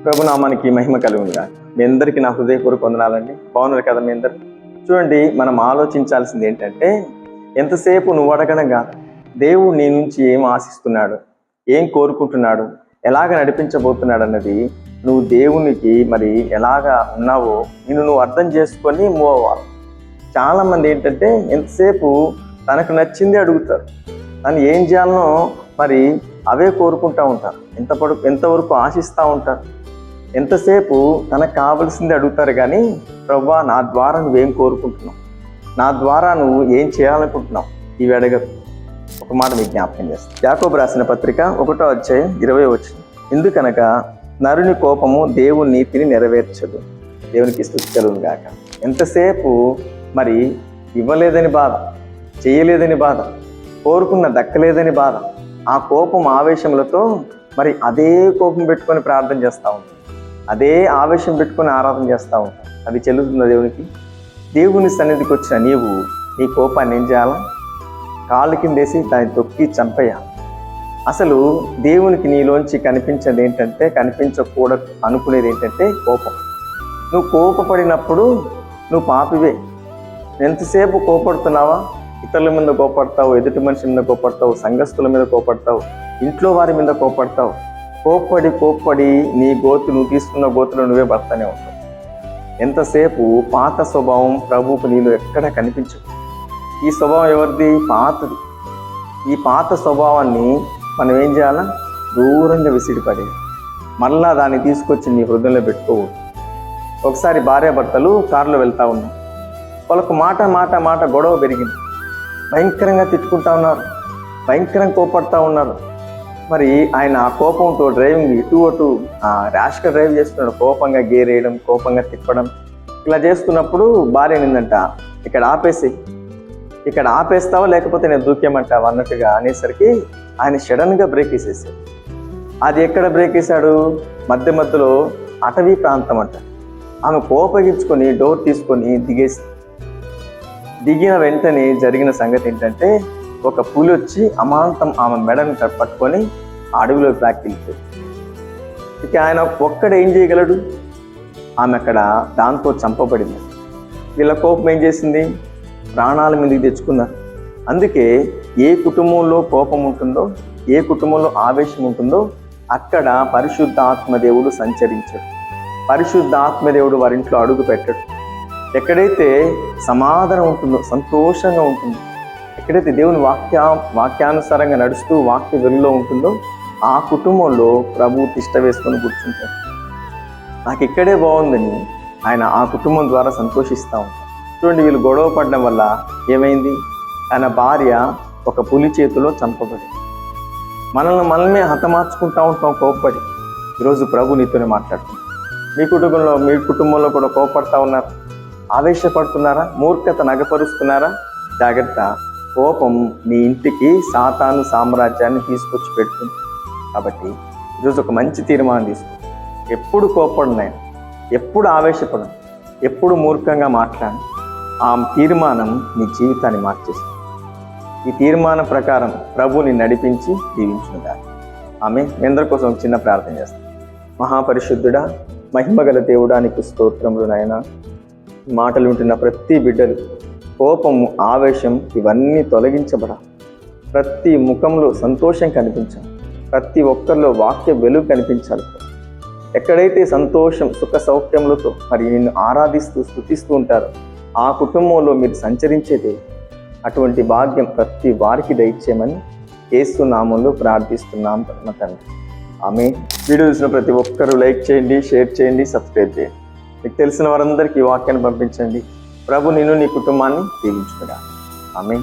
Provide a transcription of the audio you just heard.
ప్రభునామానికి మహిమ కలుగునుగా. మీ అందరికీ నా హృదయపూర్వక వందనాలండి. బాగున్నారు కదా మీ అందరు? చూడండి మనం ఆలోచించాల్సింది ఏంటంటే ఎంతసేపు నువ్వు అడగనగా దేవుడు నీ నుంచి ఏం ఆశిస్తున్నాడు? ఏం కోరుకుంటున్నాడు? ఎలాగ నడిపించబోతున్నాడు అన్నది నువ్వు దేవునికి మరి ఎలాగా ఉన్నావో నిన్ను నువ్వు అర్థం చేసుకొని మూవ్ అవ్వాలి. చాలామంది ఏంటంటే ఎంతసేపు తనకు నచ్చింది అడుగుతారు. తను ఏం చేయాలనో మరి అవే కోరుకుంటూ ఉంటారు. ఎంత పడు ఎంతవరకు ఆశిస్తూ ఉంటారు. ఎంతసేపు తనకు కావలసింది అడుగుతారు కానీ ప్రభా నా ద్వారా నువ్వేం కోరుకుంటున్నావు? నా ద్వారా నువ్వు ఏం చేయాలనుకుంటున్నావు? ఇవి అడగరు. ఒక మాట మీకు జ్ఞాపకం చేస్తాను యాకోబు రాసిన పత్రిక ఒకటో అధ్యాయం ఇరవై వచ్చింది ఎందుకనగా నరుని కోపము దేవుని నీతిని నెరవేర్చదు. దేవునికి స్థుతి గాక. ఎంతసేపు మరి ఇవ్వలేదని బాధ చేయలేదని బాధ కోరుకున్న దక్కలేదని బాధ ఆ కోపం ఆవేశములతో మరి అదే కోపం పెట్టుకొని ప్రార్థన చేస్తూ ఉంటాం. అదే ఆవేశం పెట్టుకొని ఆరాధన చేస్తూ ఉంటాం. అది చెల్లుతుందా దేవునికి? దేవుని సన్నిధికి వచ్చిన నీవు నీ కోపాన్ని ఏం చేయాలా? కాళ్ళు కిందేసి దాన్ని తొక్కి చంపేయాలి. అసలు దేవునికి నీలోంచి కనిపించేది ఏంటంటే కనిపించకూడదు అనుకునేది ఏంటంటే కోపం. నువ్వు కోపపడినప్పుడు నువ్వు పాపివే. ఎంతసేపు కోపడుతున్నావా? ఇతరుల మీద కోపడతావు ఎదుటి మనిషి మీద కోపడతావు సంఘస్థుల మీద కోపడతావు ఇంట్లో వారి మీద కోపడతావు. కోప్పడి కోప్పడి నీ గోతు నువ్వు తీసుకున్న గోతులు నువ్వే భర్తనే ఉంటావు. ఎంతసేపు పాత స్వభావం ప్రభువుకు నీలో ఎక్కడ కనిపించదు. ఈ స్వభావం ఎవరిది? పాతది. ఈ పాత స్వభావాన్ని మనం ఏం చేయాలా? దూరంగా విసిడిపడి మళ్ళా దాన్ని తీసుకొచ్చి నీ హృదయంలో పెట్టుకో ఒకసారి భార్యాభర్తలు కారులో వెళ్తా ఉన్నాం వాళ్ళకు మాట మాట మాట గొడవ పెరిగింది. భయంకరంగా తిట్టుకుంటా ఉన్నారు. భయంకరంగా కోపడతా ఉన్నారు. మరి ఆయన ఆ కోపంతో డ్రైవింగ్ ఇటు అటు ర్యాష్గా డ్రైవ్ చేస్తున్నాడు. కోపంగా గేర్ వేయడం కోపంగా తిప్పడం. ఇలా చేస్తున్నప్పుడు భార్య నిందంట ఇక్కడ ఆపేసి ఇక్కడ ఆపేస్తావా? లేకపోతే నేను దూకేమంటావా అన్నట్టుగా అనేసరికి ఆయన సడన్గా బ్రేక్ వేసేసాడు అది ఎక్కడ బ్రేక్ వేసాడు మధ్య మధ్యలో అటవీ ప్రాంతం అంట. ఆమె కోపగించుకొని డోర్ తీసుకొని దిగేసి దిగిన వెంటనే జరిగిన సంగతి ఏంటంటే ఒక పులి వచ్చి అమాంతం ఆమె మెడని పట్టుకొని అడవిలో బ్లాక్ ఇక ఆయన ఒక్కడ ఏం చేయగలడు? ఆమె అక్కడ దాంతో చంపబడింది. వీళ్ళ కోపం ఏం చేసింది? ప్రాణాల మీదకి తెచ్చుకున్నారు అందుకే ఏ కుటుంబంలో కోపం ఉంటుందో ఏ కుటుంబంలో ఆవేశం ఉంటుందో అక్కడ పరిశుద్ధ ఆత్మదేవుడు సంచరించడు. పరిశుద్ధ ఆత్మదేవుడు వారింట్లో అడుగు పెట్టడు. ఎక్కడైతే సమాధానం ఉంటుందో సంతోషంగా ఉంటుందో ఎక్కడైతే దేవుని వాక్య వాక్యానుసారంగా నడుస్తూ వాక్య వెలుగులో ఉంటుందో ఆ కుటుంబంలో ప్రభు తిష్ట వేసుకొని కూర్చుంటాడు. నాకు ఇక్కడే బాగుందని ఆయన ఆ కుటుంబం ద్వారా సంతోషిస్తూ ఉంటాడు. చూడండి వీళ్ళు గొడవ పడడం వల్ల ఏమైంది? ఆయన భార్య ఒక పులి చేతిలో చంపబడి మనల్ని మనమే హతమార్చుకుంటా ఉంటాం కోప్పడి. ఈరోజు ప్రభు నీతోనే మాట్లాడుతుంది మీ కుటుంబంలో మీ కుటుంబంలో కూడా కోపడతా ఉన్నారు. ఆవేశపడుతున్నారా? మూర్ఖత నగపరుస్తున్నారా? జాగ్రత్త. కోపం మీ ఇంటికి సాతాను సామ్రాజ్యాన్ని తీసుకొచ్చి పెడుతుంది కాబట్టి ఈరోజు ఒక మంచి తీర్మానం తీసుకో. ఎప్పుడు కోపడినాయి ఎప్పుడు ఆవేశపడను. ఎప్పుడు మూర్ఖంగా మాట్లాడు ఆ తీర్మానం నీ జీవితాన్ని మార్చేస్తుంది. ఈ తీర్మానం ప్రకారం ప్రభుని నడిపించి దీవించుగా ఆమె మీ అందరి కోసం ఒక చిన్న ప్రార్థన చేస్తాను మహాపరిశుద్ధుడా మహిమగల దేవుడా నీకు స్తోత్రములు నాయన. మాటలు వింటున్న ప్రతి బిడ్డలు కోపము ఆవేశం ఇవన్నీ తొలగించబడ. ప్రతి ముఖంలో సంతోషం కనిపించాలి. ప్రతి ఒక్కరిలో వాక్య వెలుగు కనిపించాలి. ఎక్కడైతే సంతోషం సుఖ సౌఖ్యములతో మరి నిన్ను ఆరాధిస్తూ స్థుతిస్తూ ఉంటారో ఆ కుటుంబంలో మీరు సంచరించేదే అటువంటి భాగ్యం ప్రతి వారికి దయచేయమని ఏసు నామంలో ప్రార్థిస్తున్నాం పరమ తండ్రి. ఆమె వీడియో చూసిన ప్రతి ఒక్కరూ లైక్ చేయండి షేర్ చేయండి సబ్స్క్రైబ్ చేయండి. మీకు తెలిసిన వారందరికీ ఈ వాక్యాన్ని పంపించండి. ప్రభు నేను నీ కుటుంబాన్ని దీవించుకురా ఆమె